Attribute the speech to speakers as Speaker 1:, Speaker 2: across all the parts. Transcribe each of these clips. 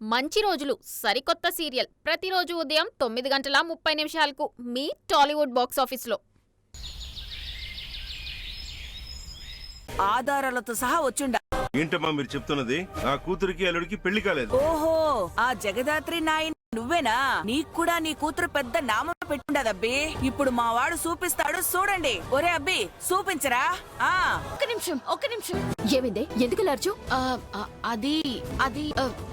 Speaker 1: మంచి రోజులు సరికొత్త సీరియల్. ప్రతిరోజు ఉదయం తొమ్మిది గంటల ముప్పై నిమిషాలకు మీ టాలీవుడ్ బాక్స్ ఆఫీస్లో.
Speaker 2: ఆధారాలతో సహా వచ్చిండ.
Speaker 3: ఏంటమ్మా మీరు చెప్తున్నది? నా కూతురికి అల్లుడికి పెళ్ళి కాలేదు.
Speaker 2: ఓహో ఆ జగదాత్రి నాయన్ నువ్వేనా? నీకు కూడా నీ కూతురు పెద్ద నామం పెట్టుండదబ్బి ఇప్పుడు మా వాడు చూపిస్తాడు చూడండి. ఒరే అబ్బి చూపించరా? ఆ.
Speaker 4: ఒక్క నిమిషం ఒక్క నిమిషం.
Speaker 5: ఏమైంది? ఎందుకు లార్చు
Speaker 4: అది అది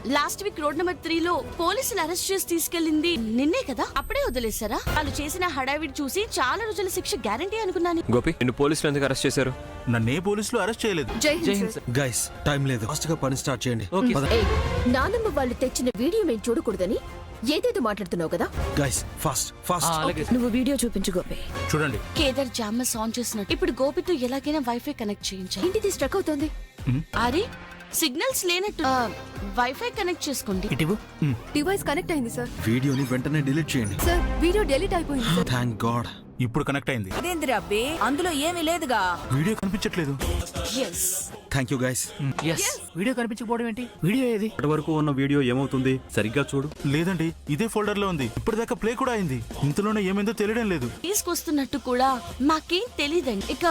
Speaker 4: last week road number three లో పోలీసులు అరెస్ట్ చేసి తీసుకెళ్ళింది నిన్నే కదా? అప్పుడే వదిలేశారా? వాళ్ళు చేసిన హడావిడి చూసి చాలా రోజుల శిక్ష గ్యారంటీ అనుకున్నాను.
Speaker 6: గోపి నిన్ను పోలీసులు ఎందుకు అరెస్ట్ చేశారు?
Speaker 7: నన్నే పోలీసులు అరెస్ట్ చేయలేదు.
Speaker 5: Jai Hind sir.
Speaker 8: Guys time లేదు. ఫాస్ట్గా పని స్టార్ట్ చేయండి.
Speaker 5: ఏయ్, నానమ్మ వాళ్ళు తెచ్చిన వీడియో మేము చూడకూడదని ఏదేదో మాట్లాడుతున్నావు కదా?
Speaker 8: గైస్ ఫాస్ట్ ఫాస్ట్
Speaker 5: నువ్వు వీడియో చూపించు గోపి.
Speaker 7: చూడండి.
Speaker 4: కేదార్ జామస్ ఆన్ చేసినట్టు ఇప్పుడు గోపితో ఎలాగైనా వైఫై కనెక్ట్ చేయించాలి
Speaker 5: ఏంటిది స్ట్రక్ అవుతోంది?
Speaker 4: అరే సిగ్నల్స్ లేనట్టు. వైఫై కనెక్ట్ చేసుకోండి.
Speaker 7: ఇటివు
Speaker 5: డివైస్ కనెక్ట్ అయింది సార్
Speaker 8: వీడియోని వెంటనే డిలీట్ చేయండి.
Speaker 5: సార్ వీడియో డెలీట్ అయిపోయింది సార్
Speaker 8: థ్యాంక్ గాడ్
Speaker 7: ఇప్పుడు కనెక్ట్ అయింది.
Speaker 2: అదేందిరా అబ్బి? అందులో ఏమీ లేదుగా.
Speaker 7: వీడియో కనిపించట్లేదు.
Speaker 4: Yes
Speaker 8: thank you guys
Speaker 9: video కనిపించకపోవడం ఏంటి? వీడియో ఏది?
Speaker 10: ఇప్పటి వరకు ఉన్న వీడియో ఏమవుతుంది? సరిగ్గా చూడు.
Speaker 7: లేదండి ఇదే ఫోల్డర్లో ఉంది. ఇప్పటిదాకా ప్లే కూడా అయింది. ఇంతలోనే ఏమైందో తెలియడం లేదు.
Speaker 4: తీసుకొస్తున్నట్టు కూడా మాకేం తెలియదండి ఇక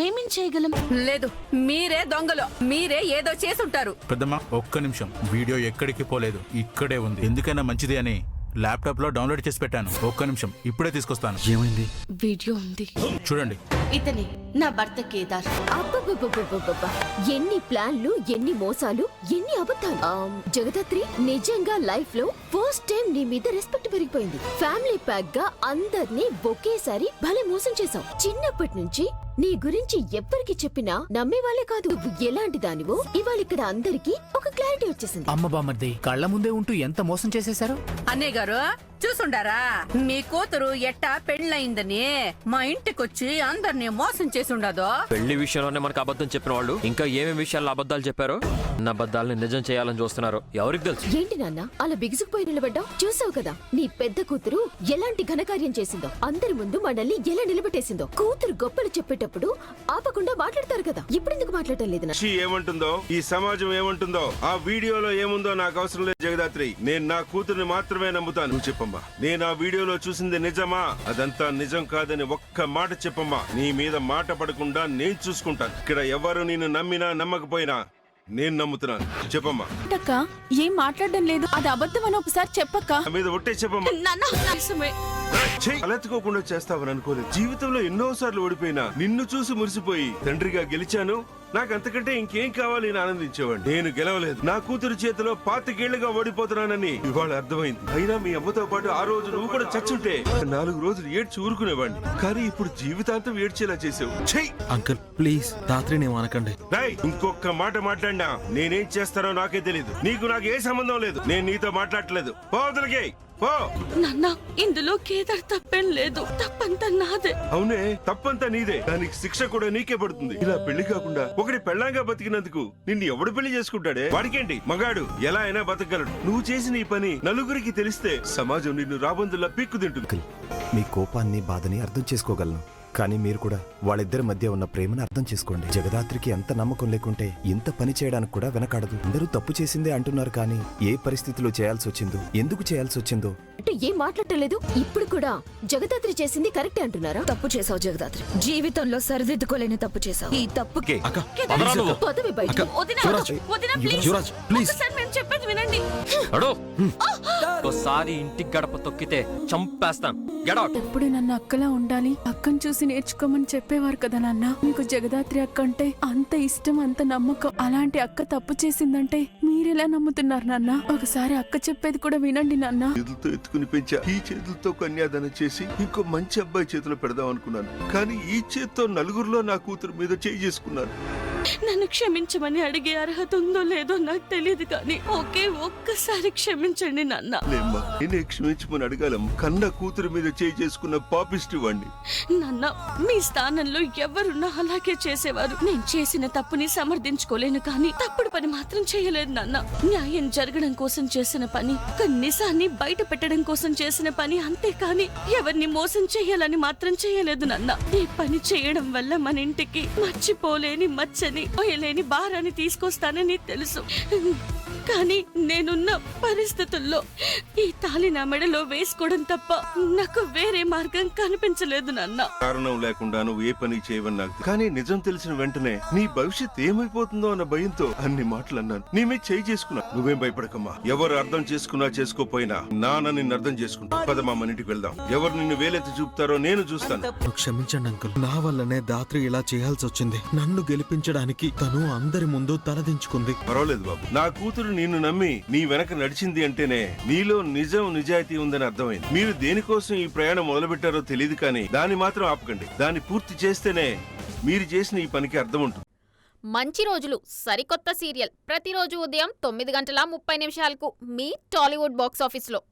Speaker 4: మేమేం చేయగలం?
Speaker 5: లేదు మీరే దొంగలు. మీరే ఏదో చేసుంటారు
Speaker 7: పెద్దమ్మా ఒక్క నిమిషం. వీడియో ఎక్కడికి పోలేదు. ఇక్కడే ఉంది. ఎందుకైనా మంచిది అని ల్యాప్టాప్లో డౌన్లోడ్ చేసి పెట్టాను. ఒక్క నిమిషం. ఇప్పుడే తీసుకొస్తాను.
Speaker 8: ఏమైంది?
Speaker 4: వీడియో ఉంది.
Speaker 7: చూడండి.
Speaker 4: ఇతనే. నా భర్త కేదార్.
Speaker 5: అబ్బబ్బబ్బబ్బబ్బబ్బ. ఎన్ని ప్లాన్లు ఎన్ని మోసాలు ఎన్ని అబద్ధాలు. ఆమ్, జగదాత్రి నిజంగా లైఫ్లో ఫస్ట్ టైం నీ మీద రెస్పెక్ట్ పెరిగిపోయింది. ఫ్యామిలీ ప్యాక్గా అందరినీ ఒకేసారి భలే మోసం చేశావు. చిన్నప్పటి నుంచి నీ గురించి ఎవ్వరికి చెప్పినా నమ్మే వాళ్ళే కాదు. నువ్వు ఎలాంటి దానివో ఇవాళ ఇక్కడ అందరికీ ఒక క్లారిటీ వచ్చేసింది.
Speaker 9: అమ్మ బామ్మర్ది కళ్ళ ముందే ఉంటూ ఎంత మోసం చేసేశారు?
Speaker 11: అన్నయ్య గారు చూసుండారా? మీ కూతురు ఎట్టా పెళ్ళయిందని మా ఇంటికొచ్చి అందరినీ మోసం చేసి ఉండదో.
Speaker 6: పెళ్ళి విషయంలోనే మనకు అబద్ధం చెప్పిన వాళ్ళు. ఇంకా ఏమేమి విషయాల్లో అబద్ధాలు చెప్పారో? నా అబద్ధాలని నిజం చేయాలని చూస్తున్నారు. ఎవరికి తెలుసు?
Speaker 5: ఏంటి నాన్న? అలా బిగుసుకుపోయి నిలబడ్డావు? చూసావు కదా నీ పెద్ద కూతురు ఎలాంటి ఘనకార్యం చేసిందో? అందరి ముందు మనల్ని ఎలా నిలబెట్టేసిందో? కూతురు గొప్పలు చెప్పేటప్పుడు ఆపకుండా మాట్లాడతారు కదా. ఇప్పుడెందుకు మాట్లాడటం లేదు నాన్న?
Speaker 3: ఏమంటుందో? ఈ సమాజం ఏమంటుందో? ఆ వీడియోలో ఏముందో నాకు అవసరం లేదు జగదాత్రి. నేను నా కూతుర్ని మాత్రమే నమ్ముతాను. నువ్వు చెప్పమ్మా. నేను ఆ వీడియోలో చూసింది నిజమా? అదంతా నిజం కాదని ఒక్క మాట చెప్పమ్మా. నీ మీద మాట పడకుండా నేను చూసుకుంటాను. ఇక్కడ ఎవరు నేను నమ్మినా నమ్మకపోయినా నేను నమ్ముతున్నాను చెప్పమ్మా.
Speaker 4: అక్క ఏం మాట్లాడడం లేదు. అది అబద్ధం అని ఒకసారి చెప్పక్క.
Speaker 3: మీద ఒట్టే చెప్పమ్మా.
Speaker 4: నాన్న నిజమే.
Speaker 3: తలెత్తుకోకుండా చేస్తావని అనుకోలేదు. జీవితంలో ఎన్నో సార్లు ఓడిపోయినా నిన్ను చూసి మురిసిపోయి తండ్రిగా గెలిచాను. నాకు అంతకంటే ఇంకేం కావాలి అని ఆనందించేవాడిని. నేను గెలవలేదు. నా కూతురు చేతిలో పాతికేళ్ళుగా ఓడిపోతున్నానని ఇవాళ అర్థమైంది. అయినా మీ అమ్మతో పాటు ఆ రోజు నువ్వు కూడా చచ్చుంటే నాలుగు రోజులు ఏడ్చి ఊరుకునేవాడిని. కానీ ఇప్పుడు జీవితాంతం ఏడ్చేలా చేసావు.
Speaker 8: అంకుల్ ప్లీజ్ రాత్రి నేను అనకండి
Speaker 3: రాయ్ ఇంకొక మాట మాట్లాడినా నేనేం చేస్తానో నాకే తెలియదు నీకు నాకు ఏ సంబంధం లేదు. నేను నీతో మాట్లాడట్లేదు. పోవతలకి
Speaker 4: నాన్న ఇందులో కేదార్ తప్పేం లేదు. తప్పంతా నాదే.
Speaker 3: అవునే తప్పంతా నీదే. దానికి శిక్ష కూడా నీకే పడుతుంది. ఇలా పెళ్ళి కాకుండా ఒకటి పెళ్ళాంగా బతికినందుకు నిన్ను ఎవడు పెళ్ళి చేసుకుంటాడే? వాడికేంటి? మగాడు. ఎలా అయినా బతకగలడు. నువ్వు చేసిన ఈ పని నలుగురికి తెలిస్తే సమాజం నిన్ను రాబందుల్లా పీక్కు తింటుంది
Speaker 10: మీ కోపాన్ని బాధని అర్థం చేసుకోగలను. కానీ మీరు కూడా వాళ్ళిద్దరి మధ్య ఉన్న ప్రేమను అర్థం చేసుకోండి. జగదాత్రికి ఎంత నమ్మకం లేకుంటే ఇంత పని చేయడానికి కూడా వెనకాడదు. అందరూ తప్పు చేసిందే అంటున్నారు కానీ ఏ పరిస్థితిలో చేయాల్సి వచ్చిందో ఎందుకు చేయాల్సి వచ్చిందో?
Speaker 5: అంటే ఏం మాట్లాడటం లేదు? ఇప్పుడు కూడా జగదాత్రి చేసింది కరెక్టే అంటున్నారా?
Speaker 11: తప్పు చేసావు జగదాత్రి. జీవితంలో సరిదిద్దుకోలేని తప్పు చేసావు ఈ తప్పు
Speaker 8: అక్క
Speaker 6: వదరా
Speaker 8: please
Speaker 6: నువ్వు.
Speaker 8: అక్క.
Speaker 5: పదవి బయట
Speaker 8: అక్క
Speaker 4: వదిన
Speaker 8: యువరాజ్
Speaker 4: వదిన ప్లీజ్.
Speaker 8: యువరాజ్ ప్లీజ్.
Speaker 4: ఒకసారి మేము చెప్పేది వినండి.
Speaker 6: అడో. ఒకసారి ఇంటికి గడప తొక్కితే చంపేస్తాను. గెడౌట్
Speaker 12: ఎప్పుడు నన్ను అక్కలా ఉండాలి? అక్కను చూసి నేర్చుకోమని చెప్పేవారు కదా నాన్న. మీకు జగదాత్రి అక్క అంటే అంత ఇష్టం అంత నమ్మకం. అలాంటి అక్క తప్పు చేసిందంటే మీరెలా నమ్ముతున్నారు నాన్న? ఒకసారి అక్క చెప్పేది కూడా వినండి నాన్న.
Speaker 3: చేతులతో ఎత్తుకుని పెంచా. ఈ చేతులతో కన్యాదానం చేసి ఇంకో మంచి అబ్బాయి చేతిలో పెడదాం అనుకున్నాను. కానీ ఈ చేత్తో నలుగురిలో నా కూతురు మీద చేయి చేసుకున్నాను
Speaker 4: నన్ను క్షమించమని అడిగే అర్హత ఉందో లేదో నాకు తెలియదు కానీ ఒకే ఒక్కసారి క్షమించండి నాన్న.
Speaker 3: లేమ్మా నేనే క్షమించమని అడగాలమ్మా. కన్న కూతురు మీద చేయి చేసుకున్న పాపిస్టి వాణ్ణి.
Speaker 4: నాన్న మీ స్థానంలో ఎవరున్నా అలాగే చేసేవారు. నేను చేసిన తప్పుని సమర్థించుకోలేను కానీ తప్పుడు పని మాత్రం చేయలేదు నాన్న. న్యాయం జరగడం కోసం చేసిన పని ఒక నిజాన్ని బయట పెట్టడం కోసం చేసిన పని అంతేకాని ఎవరిని మోసం చేయాలని మాత్రం చేయలేదు నాన్న. ఈ పని చేయడం వల్ల మన ఇంటికి మర్చిపోలేని మచ్చని పోయలేని భారాన్ని తీసుకొస్తానని తెలుసు. కానీ నేనున్న పరిస్థితుల్లో ఈ తాళి నా మెడలో వేసుకోవడం తప్ప నాకు వేరే మార్గం కనిపించలేదు నాన్న.
Speaker 3: కారణం లేకుండా నువ్వు ఏ పని చేయవని నాకు కానీ నిజం తెలిసిన వెంటనే నీ భవిష్యత్ ఏమైపోతుందో అన్న భయంతో అన్ని మాటలు అన్నాను. నీ మీద చేయి చేసుకున్నా. నువ్వేం భయపడకమ్మా. ఎవరు అర్థం చేసుకున్నా చేసుకోపోయినా నాన్న నిన్ను అర్థం చేసుకుంటా. పదమా మన ఇంటికి వెళ్దాం. ఎవరు నిన్ను వేలెత్తి చూపుతారో నేను చూస్తాను.
Speaker 8: క్షమించండి అంకుల్. నా వల్లనే దాత్రి ఇలా చేయాల్సి వచ్చింది నన్ను గెలిపించడానికి తను అందరి ముందు తలదించుకుంది.
Speaker 3: పర్వాలేదు బాబు. నా కూతురు నిన్ను నమ్మి నీ వెనక నడిచింది అంటేనే నీలో నిజం నిజాయితీ ఉందని అర్థమైంది. మీరు దేనికోసం ఈ ప్రయాణం మొదలుపెట్టారో తెలియదు కానీ దాన్ని మాత్రం ఆపకండి. దాన్ని పూర్తి చేస్తేనే మీరు చేసిన ఈ పనికి అర్థం ఉంటుంది.
Speaker 1: మంచి రోజులు. సరికొత్త సీరియల్. ప్రతిరోజు ఉదయం తొమ్మిది గంటల ముప్పై నిమిషాలకు మీ టాలీవుడ్ బాక్స్ ఆఫీస్లో.